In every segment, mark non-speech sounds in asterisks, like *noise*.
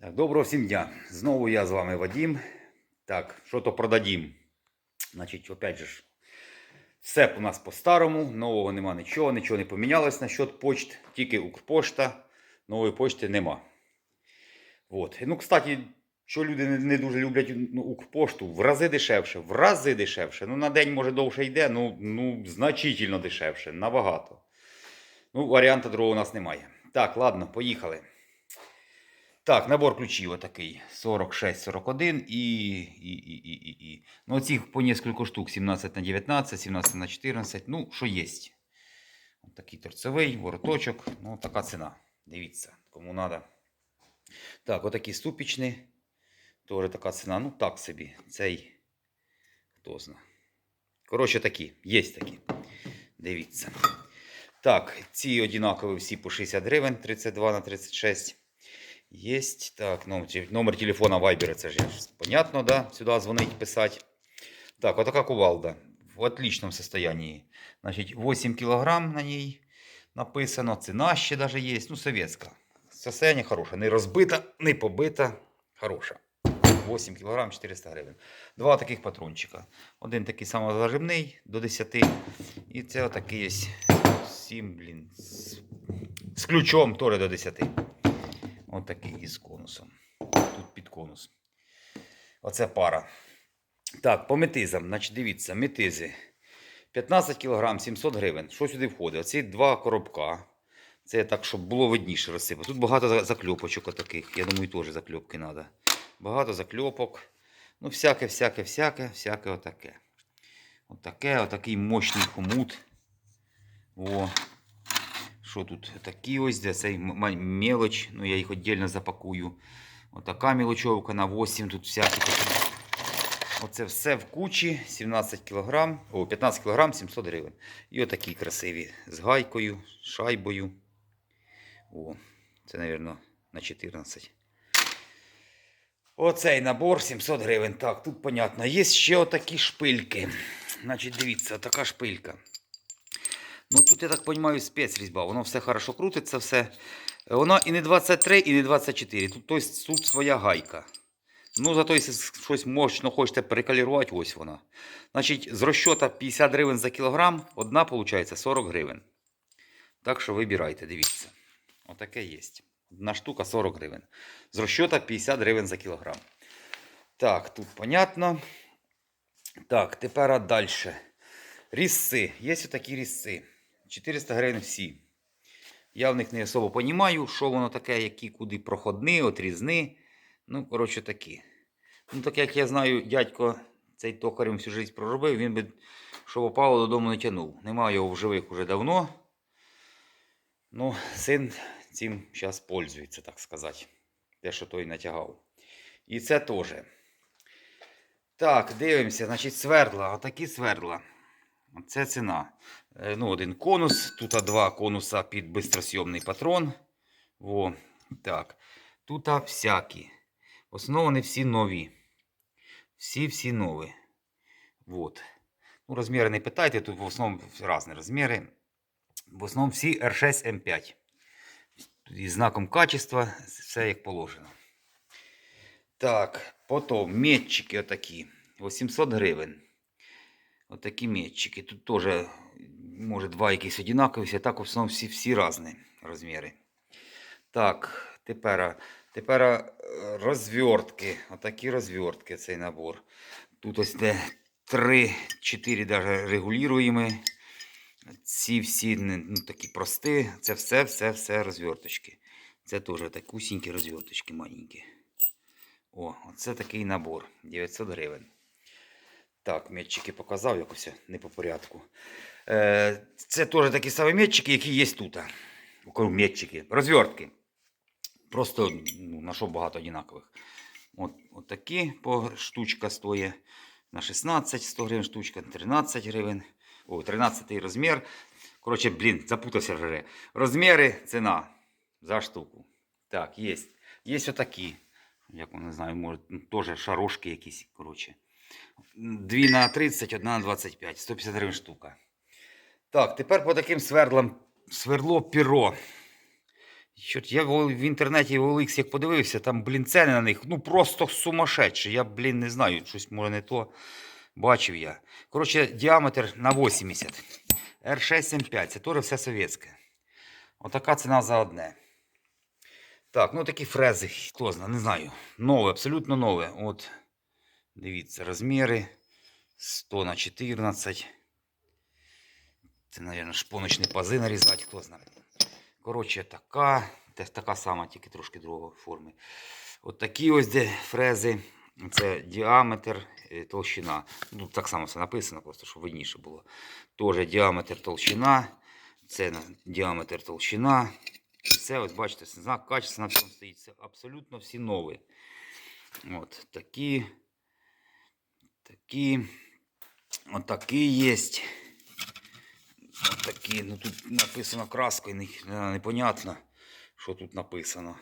Так, доброго всім дня. Знову я з вами Вадим. Так, що то продадім. Значить, опять же, все у нас по-старому, нового нема нічого, нічого не помінялось насчет почт, тільки Укрпошта, нової почти нема. Вот. Ну, кстати, що люди не дуже люблять ну, Укрпошту, в рази дешевше, в рази дешевше. Ну, на день, може, довше йде, ну, ну значительно дешевше, набагато. Ну, варіанта другого у нас немає. Так, ладно, поїхали. Так, набор ключів отакий. 46-41 і, і, і, і, і, і. Ну, оцих по несколько штук. 17 на 19, 17 на 14. Ну, що є. Ось такий торцевий, вороточок. Ну, така ціна. Дивіться, кому треба. Так, отакі ступічні. Теж така ціна. Ну, так собі. Цей. Хто зна. Коротше, такі. Є такі. Дивіться. Так, ці одинакові всі по 60 гривень, 32 на 36. Есть. Так, номер, номер телефона Вайбера, це ж понятно, да? Сюда звонить, писать. Так, вот такая кувалда. В отличном состоянии. Значит, 8 килограмм на ней написано. Цена ще даже есть. Ну, советская. Состояние хороше. Не розбита, не побита. Хороша. 8 кг 400 гривень. Два таких патрончика. Один такий самозажимний до 10. І це отакий ось 7, блін. З, з ключом теж до 10. Ось такий із конусом. Тут під конус. Оце пара. Так, по метизам. Значить, дивіться, метизи. 15 кг 700 гривень. Що сюди входить? Оці два коробка. Це так, щоб було видніше розсипати. Тут багато за- закльопочок отаких. Я думаю, теж закльопки треба. Багато закльопок. Ну, всяке, всяке, всяке, всяке отаке. Отаке, отакий мощний хомут. О. Що тут? Такі ось, де цей мелоч. Ну, я їх віддільно запакую. Отака мілочовка на 8. Тут всякі. Оце все в кучі. 17 кг. О, 15 кг 700 гривень. І отакі красиві. З гайкою, шайбою. О, це, мабуть, на 14. Оцей набор 700 гривень. Так, тут понятно. Є ще отакі шпильки. Значить, дивіться, така шпилька. Ну тут, я так розумію, спецрізьба. Воно все хорошо крутиться, все. Воно і не 23, і не 24. Тут, тобто, тут своя гайка. Ну, зато, якщо щось мощно хочете перекалірувати, ось вона. Значить, з розчота 50 гривень за кілограм, одна, виходить, 40 гривень. Так що вибирайте, дивіться. Отаке є. Одна штука 40 гривень. З розчота 50 гривень за кілограм. Так, тут понятно. Так, тепер далі. Різці. Є такі різці. 400 гривень всі. Я в них не особо розумію, що воно таке, які куди проходни, отрізни. Ну, коротше, такі. Ну, так як я знаю, дядько цей токарем всю життя проробив, він би, що попало, додому не тягнув. Нема його в живих уже давно. Ну, син цим зараз пользується, так сказати. Те, що той натягав. І це теж. Так, дивимося, значить, свердла. Отакі свердла. Це ціна. Е, Ну, один конус. Тут два конуса під бистросйомний патрон. Во. Так. Тут всякі. Вони всі нові. Всі-всі нові. Вот. Ну, розміри не питайте, тут в основному різні розміри. В основному всі R6 M5. Тут із знаком качества, все як положено. Так, потім метчики отакі. 800 гривень. Отакі метчики. Тут теж, може, два якісь однакові, а так в основному всі, всі різні розміри. Так, тепер, тепер е, розвертки. Отакі розвертки цей набор. Тут ось де 3-4 даже регулюємо. Ці всі ну, такі прості. Це все, все, все розверточки. Це теж такусінькі розверточки маленькі. О, оце такий набор. 900 гривень. Так, метчики показав якось не по порядку. Е, це теж такі самі метчики, які є тут. Метчики, розвертки. Просто ну, що багато однакових. От, от такі по штучка стоїть на 16, 100 гривень штучка, 13 гривень. О, 13 розмір. Коротше, блін, запутався вже. Розміри, ціна за штуку. Так, є. Є отакі. Як не знаю, може, теж шарошки якісь. Коротше. Дві на 30, одна на 25. 150 гривень штука. Так, тепер по таким свердлам. Свердло піро. Чорт, я в в інтернеті в OLX як подивився, там, блін, ціни на них, ну просто сумасшедші. Я, блін, не знаю, щось може не то. Бачив я. Коротше, діаметр на 80. R675, це теж все совєтське. Отака ціна за одне. Так, ну такі фрези, хто знає, не знаю. Нове, абсолютно нове. От, дивіться, розміри 100 на 14. Це, мабуть, шпоночні пази нарізати, хто знає. Коротше, така, така сама, тільки трошки другої форми. От такі ось де фрези. Це діаметр, е, толщина. Ну, так само все написано, просто щоб видніше було. Теж діаметр толщина. Це діаметр толщина. Все, ось бачите, знак качества на всьому стоїть. Це абсолютно всі нові. От такі. Такі. Отакі є. Отакі. Ну тут написано краскою, не, не- непонятно, що тут написано.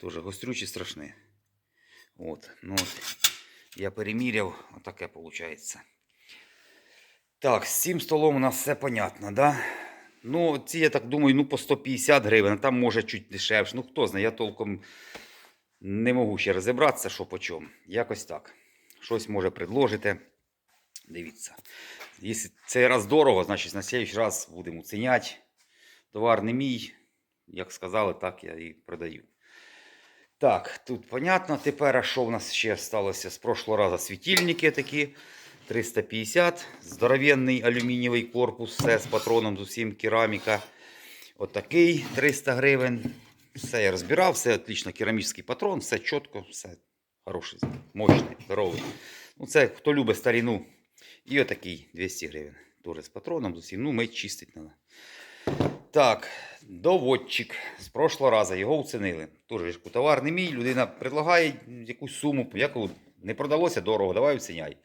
Дуже гострючі страшні. От, ну от. Я переміряв, отаке виходить. Так, з цим столом у нас все понятно, да? Ну, ці, я так думаю, ну по 150 гривень, а там може чуть дешевше. Ну, хто знає, я толком не можу ще розібратися, що по чому. Якось так. Щось може предложите. Дивіться. Якщо цей раз дорого, значить на следующий раз будемо оціняти. Товар не мій. Як сказали, так я і продаю. Так, тут понятно. Тепер, що в нас ще сталося з прошлого разу? Світильники такі. 350, здоровенний алюмінієвий корпус, все з патроном, з усім кераміка. Отакий 300 гривень. Все я розбирав, все отлично, керамічний патрон, все чітко, все хороший, мощний, здоровий. Ну, це хто любить старину. І отакий 200 гривень. Теж з патроном, з усім. Ну, мить чистить треба. Так, доводчик. З прошлого разу його оцінили. Тоже товар не мій, людина предлагає якусь суму, яку не продалося дорого, давай оціняй.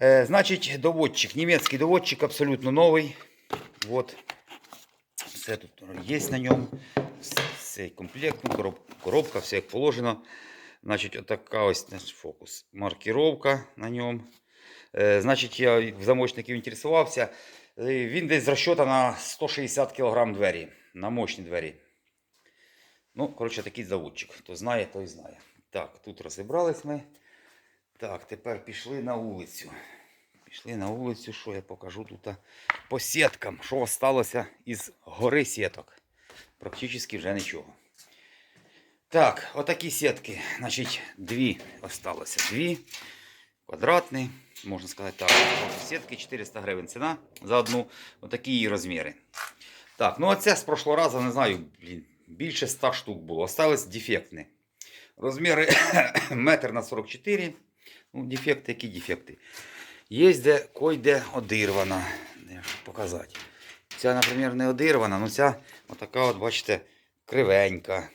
Е, значить, доводчик, німецький доводчик абсолютно новий. Вот. Все тут є на ньому. Цей комплект, ну, коробка, все як положено. Значить, отака ось наш фокус. Маркіровка на ньому. Е, значить, я в замочників інтересувався. Е, Він десь з розчота на 160 кг двері. На мощні двері. Ну, коротше, такий заводчик. Хто знає, той знає. Так, тут розібрались ми. Так, тепер пішли на вулицю. Пішли на вулицю, що я покажу тут по сіткам, що осталося із гори сіток. Практично вже нічого. Так, отакі сітки. Значить, дві осталося. Дві. Квадратні, можна сказати так. Сітки 400 гривень ціна за одну. Отакі її розміри. Так, ну оце з прошлого разу, не знаю, блін, більше 100 штук було. Осталось дефектні. Розміри *coughs* метр на 44. Ну, дефекти, які дефекти. Є де койде одирвана. Показати. Ця, наприклад, не одирвана, але ця отака, от, бачите, кривенька.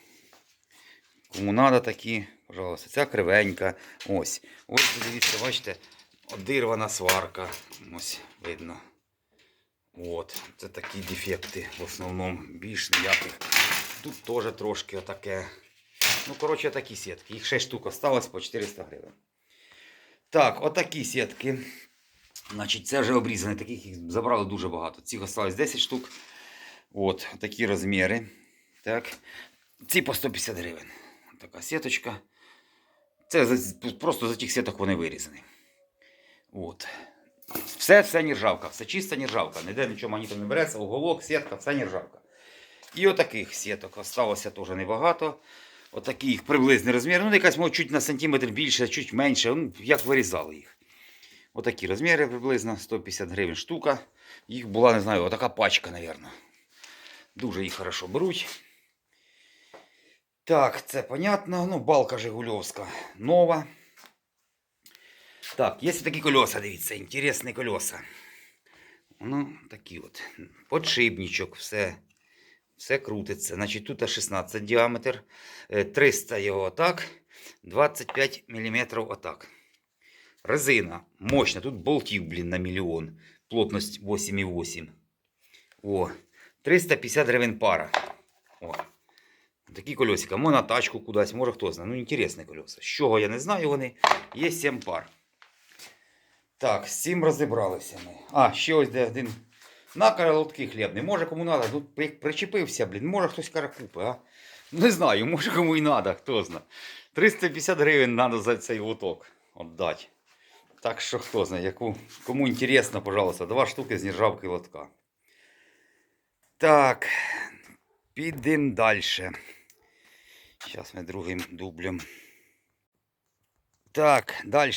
Кому треба такі, пожалуйста, ця кривенька. Ось. Ось, дивіться, бачите, одирвана сварка. Ось видно. От, це такі дефекти в основному. Більш ніяких. Тут теж трошки отаке. Ну, коротше, такі сітки. Їх 6 штук осталось по 400 гривень. Так, отакі сітки. Значить, це вже обрізані, таких їх забрали дуже багато. Цих осталось 10 штук. От, такі розміри. Так. Ці по 150 гривень. Така сіточка. Це просто за тих сіток вони вирізані. От. Все, все нержавка, все чиста нержавка. Ніде нічого магнітом не береться, уголок, сітка, все нержавка. І отаких сіток осталося теж небагато. Отакі їх приблизний розмір. Ну, якась може чуть на сантиметр більше, чуть менше. Ну, як вирізали їх. Отакі розміри приблизно 150 гривень штука. Їх була, не знаю, отака пачка, мабуть. Дуже їх хорошо беруть. Так, це понятно. Ну, балка Жигульовська нова. Так, є такі колеса, дивіться, інтересні колеса. Ну, такі от. Подшипничок, все. Все крутиться. Значить, тут 16 діаметр, е, 300 його отак, 25 мм отак. Резина мощна. Тут болтів, блін, на мільйон. Плотність 8,8. О, 350 гривень пара. О. Такі колесика. Може на тачку кудись, може хто знає. Ну, інтересні колеса. З чого я не знаю вони. Є 7 пар. Так, з цим розібралися ми. А, ще ось де один На колотки хлібний. Може кому треба. Тут причепився, блін. Може хтось каже купи, а? Не знаю, може кому і треба, хто знає. 350 гривень треба за цей лоток віддати. Так що хто знає, яку, кому інтересно, пожалуйста, два штуки з нержавки лотка. Так, підемо далі. Зараз ми другим дублем. Так, далі.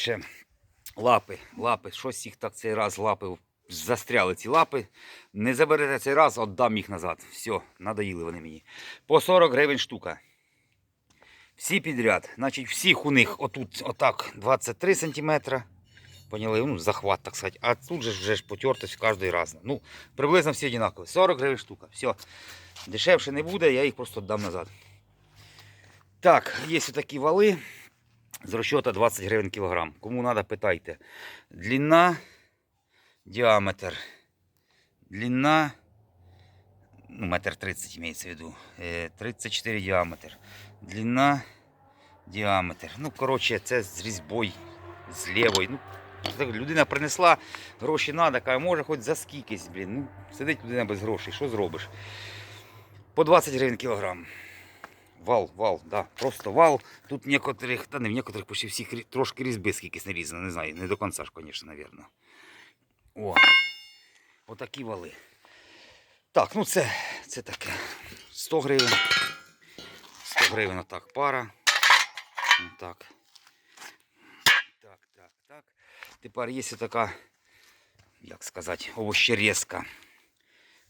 Лапи, лапи. Щось їх так цей раз лапи застряли ці лапи. Не заберете цей раз, віддам їх назад. Все, надоїли вони мені. По 40 гривень штука. Всі підряд. Значить, всіх у них отут отак 23 см. Поняли, ну, захват, так сказати. А тут же вже ж потертость кожен раз. Ну, приблизно всі однакові. 40 гривень штука. Все. Дешевше не буде, я їх просто віддам назад. Так, є такі вали. З розчета 20 гривень кілограм. Кому треба, питайте. Длина, діаметр. Длина, ну, метр 30 имеется в виду. Е, 34 діаметр. Длина, діаметр. Ну, коротше, це з різьбою, з лівою. Ну, людина принесла, гроші треба, каже, може хоч за скількись, блін. Ну, сидить людина без грошей, що зробиш? По 20 гривень кілограм. Вал, вал, да, просто вал. Тут в некоторих, та не в некоторих почти всіх трошки різьби скількись не різано, не знаю, не до кінця ж, звісно, навірно. О, отакі вали. Так, ну це, це таке. 100 гривень. 100 гривень отак пара. Отак. Так, так, так. Тепер є така, як сказати, овощерезка.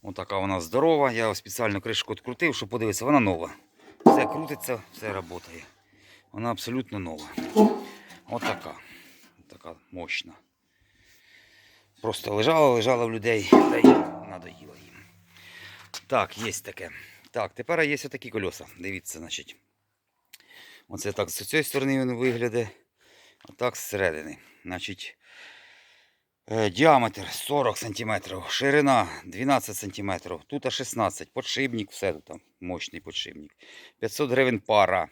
Отака вона здорова. Я спеціально кришку відкрутив, щоб подивитися, вона нова. Все крутиться, все працює. Вона абсолютно нова. Отака. Така мощна. Просто лежала, лежала в людей, та й надоїла їм. Так, є таке. Так, тепер є такі колеса. Дивіться, значить. Оце так з цієї сторони він виглядає, а так зсередини. Значить, діаметр 40 см, ширина 12 см, тут аж 16 подшипник, все тут там, мощний подшипник. 500 гривень пара.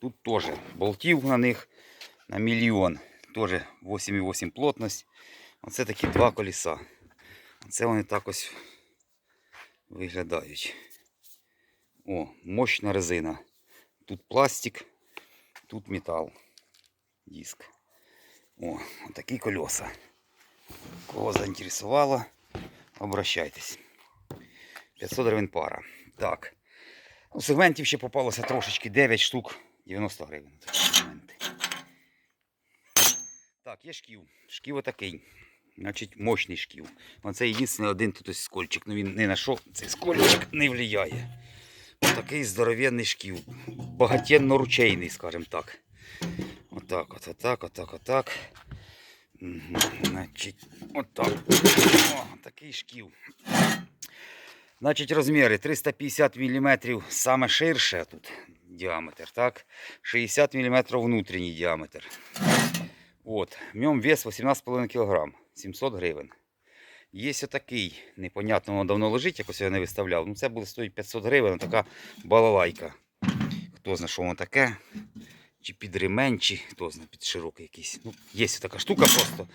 Тут теж болтів на них на мільйон. Теж 8,8 плотність. Оце такі два коліса. Оце вони так ось виглядають. О, мощна резина. Тут пластик, тут метал. Диск. О, такі колеса. Кого заінтересувало, обращайтесь. 500 гривень пара. Так. Ну, сегментів ще попалося трошечки 9 штук, 90 гривень. Так, є шків. Шків отакий. Значить, мощний шків. Оце єдиний один тут ось скольчик. Ну він не на що цей скольчик не впливає. Отакий здоровенний шків. Багатенно ручейний, скажімо так. Отак, от, отак, отак, отак. Мгм, Значить, отак. О, такий шків. Значить, розміри 350 мм саме ширше тут діаметр, так? 60 мм внутрішній діаметр. От, в ньому вес 18,5 кг, 700 гривень. Є отакий, непонятно, воно давно лежить, якось я не виставляв. Ну, це буде стоїть 500 гривень, така балалайка. Хто знає, що воно таке? Чи під ремень, чи хто знає, під широкий якийсь. Ну, є така штука просто.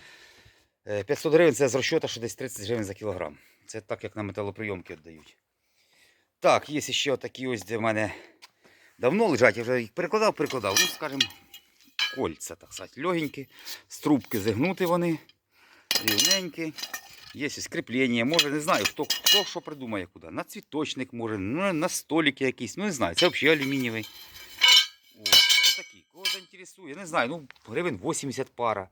Е, 500 гривень це з розчота, що десь 30 гривень за кілограм. Це так, як на металоприйомки віддають. Так, є ще такі ось, де в мене давно лежать, я вже їх перекладав, перекладав. Ну, скажімо, кольця, так сказати, легенькі. З трубки зігнути вони, рівненькі. Є ось кріплення, може, не знаю, хто, хто що придумає куди. На цвіточник може, на столик якийсь, ну не знаю, це взагалі алюмінієвий. Кого заінтересує, не знаю, ну гривень 80 пара.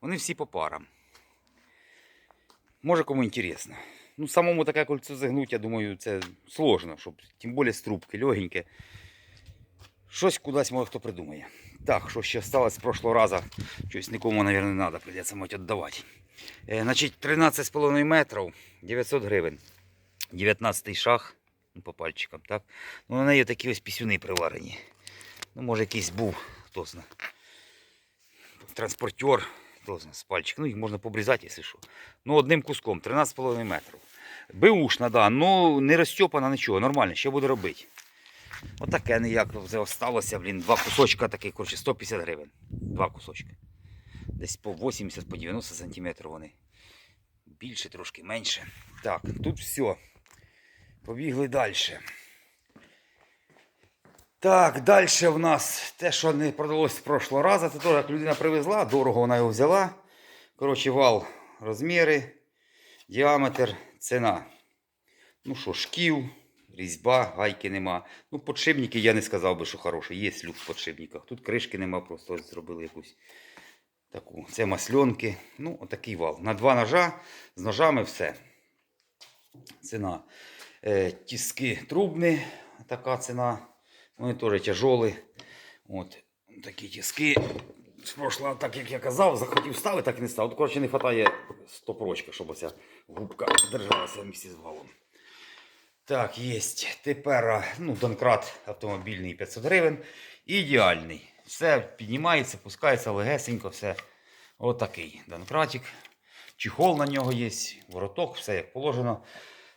Вони всі по парам. Може кому інтересно. Ну, самому таке кольцо загнути, я думаю, це сложно, щоб тим більше з трубки, легеньке. Щось кудись може хто придумає. Так, що ще сталося з прошлого разу. Щось нікому, мабуть, не треба, прийдеться мать віддавати. Е, значить, 13,5 метрів, 900 гривень. 19 шаг, ну, по пальчикам, так? Ну, на неї такі ось пісюни приварені. Ну, може, якийсь був, хто знає. Транспортер, хто знає, з пальчик. Ну, їх можна побрізати, якщо що. Ну, одним куском, 13,5 метрів. Беушна, да, ну не розтьопана нічого, нормально, що буде робити. Отаке ніяк вже осталося, блін, два кусочка таких, коротше, 150 гривень. Два кусочки. Десь по 80 по 90 сантиметрів вони. більше, трошки менше. Так, тут все. Побігли далі. Так, далі в нас те, що не продалось з прошлого разу, це теж як людина привезла, дорого вона його взяла. Коротше, вал, розміри, діаметр, ціна. Ну що, шків, різьба, гайки нема. Ну, подшипники я не сказав би, що хороші. Є люк в подшипниках. Тут кришки нема, просто зробили якусь таку. Це масльонки. Ну, отакий вал. На два ножа, з ножами все. Ціна. Е, тіски трубні, така ціна. Вони теж тяжолі. От такі тіски. З прошлого, так як я казав, захотів ставити, так і не став. От, коротше, не вистачає стопрочка, щоб оця губка держалася в місці з валом. Так, є. Тепер ну, Донкрат автомобільний 500 гривень. Ідеальний. Все піднімається, пускається легесенько, все. Отакий Донкратик. Чехол на нього є, вороток, все як положено.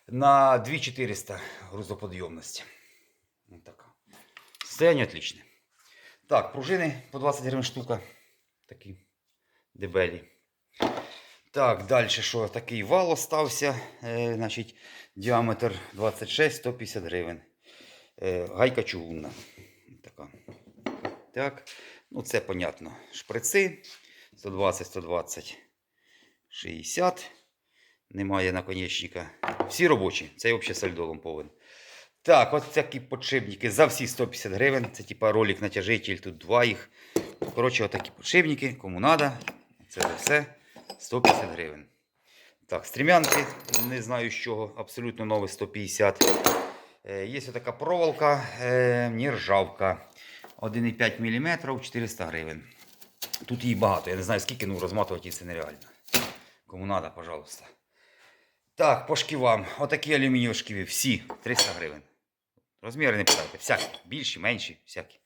На 2400 грузоподйомності. Така. Состояние отличне. Так, пружини по 20 гривень штука. Такі дебелі. Так, далі що? Такий вал остався. Е, значить, діаметр 26-150 гривень. Е, гайка чугунна. Така. Так. Ну, це понятно. Шприци 120, 120, 60. Немає наконечника. Всі робочі. Цей взагалі сальдолом повинен. Так, от такі подшипники за всі 150 гривень. Це типа ролик натяжитель, тут два їх. Коротше, отакі подшипники, кому треба. Це за все 150 гривень. Так, стрімянки, не знаю з чого, абсолютно нові 150. Е, Є така проволока, е, нержавка. 1,5 мм 400 гривень. Тут її багато, я не знаю скільки, ну розматувати це нереально. Кому треба, пожалуйста. Так, по шківам. Отакі алюмінієві шківи. Всі 300 гривень. Розміри не питайте. Всякі. Більші, менші, всякі.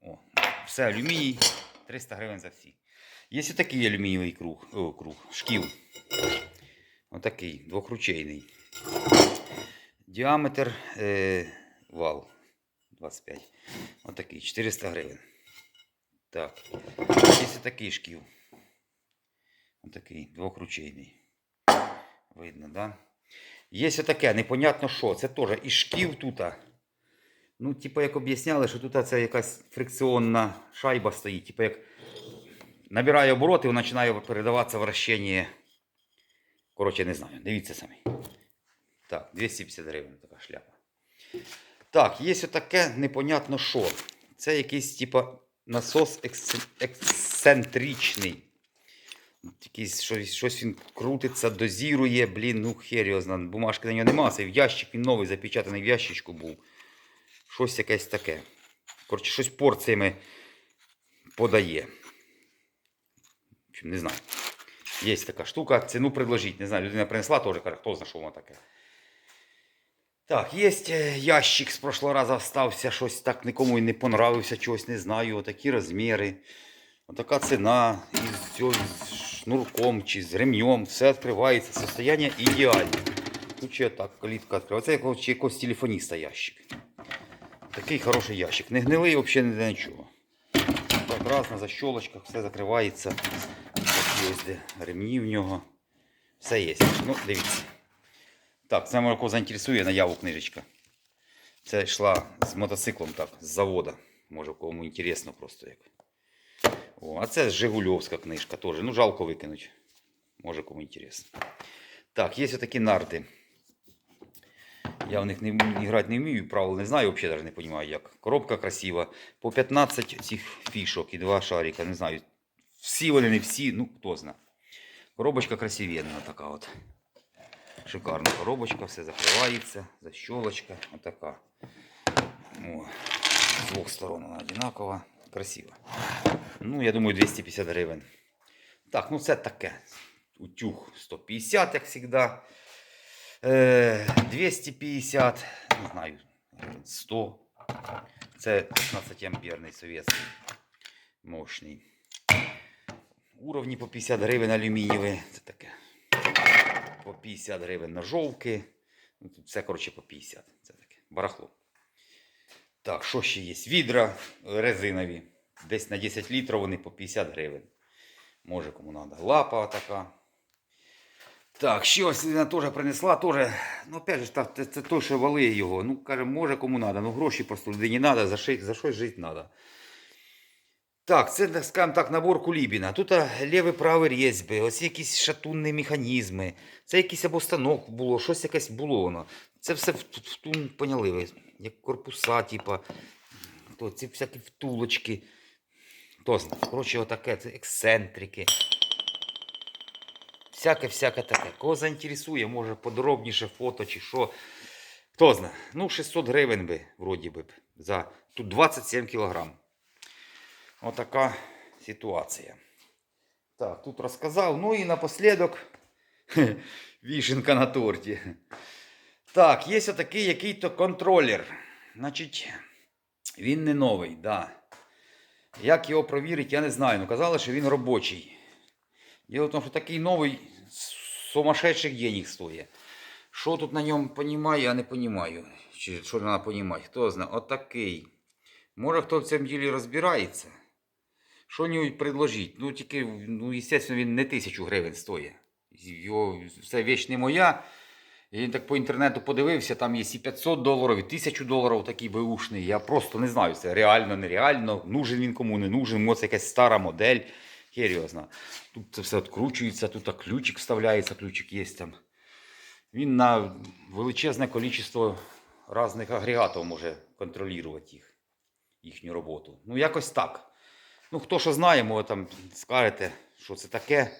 О, все алюміній. 300 гривень за всі. Є отакий алюмінієвий круг, о, круг, шків. Отакий, двохручейний. Діаметр е, вал 25. Отакий, 400 гривень. Так. Є отакий шків. Отакий, двохручейний. Видно, да? Є таке, непонятно що. Це теж і шків тут. Ну, типу, як об'ясняли, що тут це якась фрикціонна шайба стоїть. Типу, як набирає обороти і починає передаватися вращення. Коротше, не знаю. Дивіться самі. Так, 250 гривень така шляпа. Так, є таке непонятно що. Це якийсь, типу, насос екс- ексцентричний. Якийсь щось, щось він крутиться, дозірує, блін, ну хер його зна. Бумажки на нього нема, це ящик, він новий запечатаний в ящичку був. Щось якесь таке. Коротше, щось порціями подає. Не знаю. Є така штука. Ціну предложіть. Не знаю, людина принесла теж, каже, хто знає, що воно таке. Так, є е, ящик з прошлого разу остався, щось так нікому і не понравився, чогось не знаю. Отакі розміри. Отака ціна. З шнурком чи з ремнем. Все відкривається. Состояние ідеальне. Тут ще так, калітка відкривається. Це якогось, чи якогось телефоніста ящик. Такий хороший ящик. Не гнилий взагалі ніде нічого. Так, раз на защолочках, все закривається. Такі ось де ремні в нього. Все є. Ну, дивіться. Так, це кого заінтересує наяву книжечка. Це йшла з мотоциклом так, з завода. Може, кому інтересно просто як. О, а це Жигульовська книжка теж. Ну, жалко викинуть. Може, кому інтересно. Так, є такі нарти. Я в них не, грати не вмію, правил не знаю, взагалі навіть не розумію, як. Коробка красива. По 15 цих фішок і два шарика. Не знаю. Всі вони не всі, ну хто знає. Коробочка красивенна така от. Шикарна коробочка, все закривається, защолочка. Отака. О, з двох сторон вона одинакова. Красива. Ну, я думаю, 250 гривень. Так, ну це таке. Утюг 150, як завжди. Е, 250, не знаю, 100. Це 15 амперний совєтський. Мощний. Уровні по 50 гривень алюмінієві. Це таке. По 50 гривень ножовки. Ну, тут все, коротше, по 50. Це таке. Барахло. Так, що ще є? Відра резинові. Десь на 10 літрів вони по 50 гривень. Може кому треба. Лапа така. Так, ще ось вона теж принесла, теж, ну опять же, це, це той, що вали його. Ну, каже, може кому треба, ну гроші просто людині треба, за, за щось жити треба. Так, це, скажімо так, набор Кулібіна. Тут лівий правий різьби, ось якісь шатунні механізми. Це якийсь або станок було, щось якесь було воно. Це все поняли ви, як корпуса, типа, то, ці всякі втулочки. Знає, коротше, отаке, це ексцентрики. Всяке-всяке таке. Кого заінтересує, може подробніше фото чи що. Хто знає. Ну, 600 гривень би, вроді би, за тут 27 кілограм. Отака ситуація. Так, тут розказав. Ну і напослідок вішенка на торті. Так, є отакий який-то контролер. Значить, він не новий, да. Як його провірити, я не знаю. Ну казали, що він робочий. Діло в тому, що такий новий сумасшедших денег стоїть. Що тут на ньому понімаю, я не понімаю. Чи що треба понімати? Хто знає? Отакий. Може хто в цьому ділі розбирається? Що нього предложить? Ну тільки, ну, звісно, він не тисячу гривень стоїть. Його все віч не моя. Він так по інтернету подивився, там є і 500 доларів, і 1000 доларів такий беушний. Я просто не знаю, це реально, нереально. Нужен він кому не нужен. Може, це якась стара модель. Серйозно. Тут це все відкручується, тут ключик вставляється, ключик є там. Він на величезне кількість різних агрегатів може контролювати їх, їхню роботу. Ну, якось так. Ну, хто що знає, може там скажете, що це таке,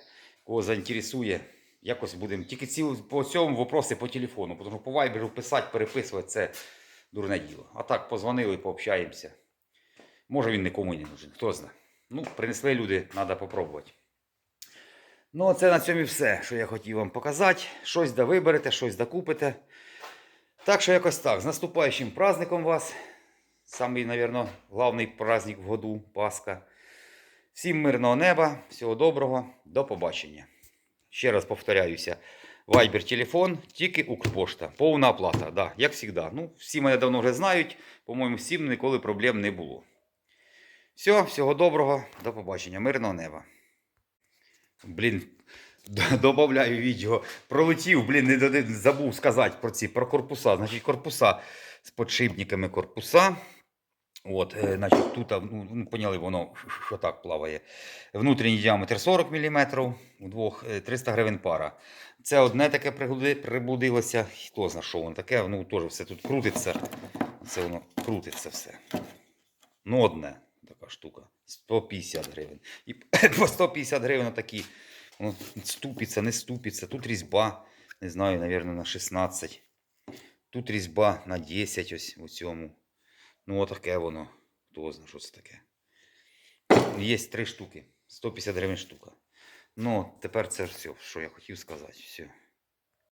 кого заінтересує. Якось будемо. Тільки ці по цьому вопроси по телефону. Тому що по вайберу писати, переписувати це дурне діло. А так позвонили, пообщаємося. Може він нікому не нужен, хто знає. Ну, принесли люди, треба попробувати. Ну, це на цьому все, що я хотів вам показати. Щось да виберете, щось да купите. Так що якось так. З наступаючим праздником вас. Самий, мабуть, головний праздник в году Пасха. Всім мирного неба, всього доброго, до побачення. Ще раз повторяюся. Вайбер телефон, тільки Укрпошта. Повна оплата, да, як завжди. Ну, всі мене давно вже знають. По-моєму, всім ніколи проблем не було. Все, всього доброго, до побачення. Мирного неба. Блін, д- добавляю відео. Пролетів, блін, не забув сказати про ці, про корпуса. Значить, корпуса з подшипниками корпуса. От, е, значить, тут, ну, ну, поняли, воно що так плаває. Внутрішній діаметр 40 мм, е, 300 гривень пара. Це одне таке приблудилося. Хто знає, що воно таке, ну теж все тут крутиться. Це воно крутиться все. Ну, одне така штука. 150 гривень. І *coughs* по 150 гривень такі. Воно ступиться, не ступиться. Тут різьба, не знаю, мабуть, на 16. Тут різьба на 10 ось у цьому. Ну, отаке воно. Хто знає, що це таке. Є три штуки. 150 гривень штука. Ну, тепер це все, що я хотів сказати. Все.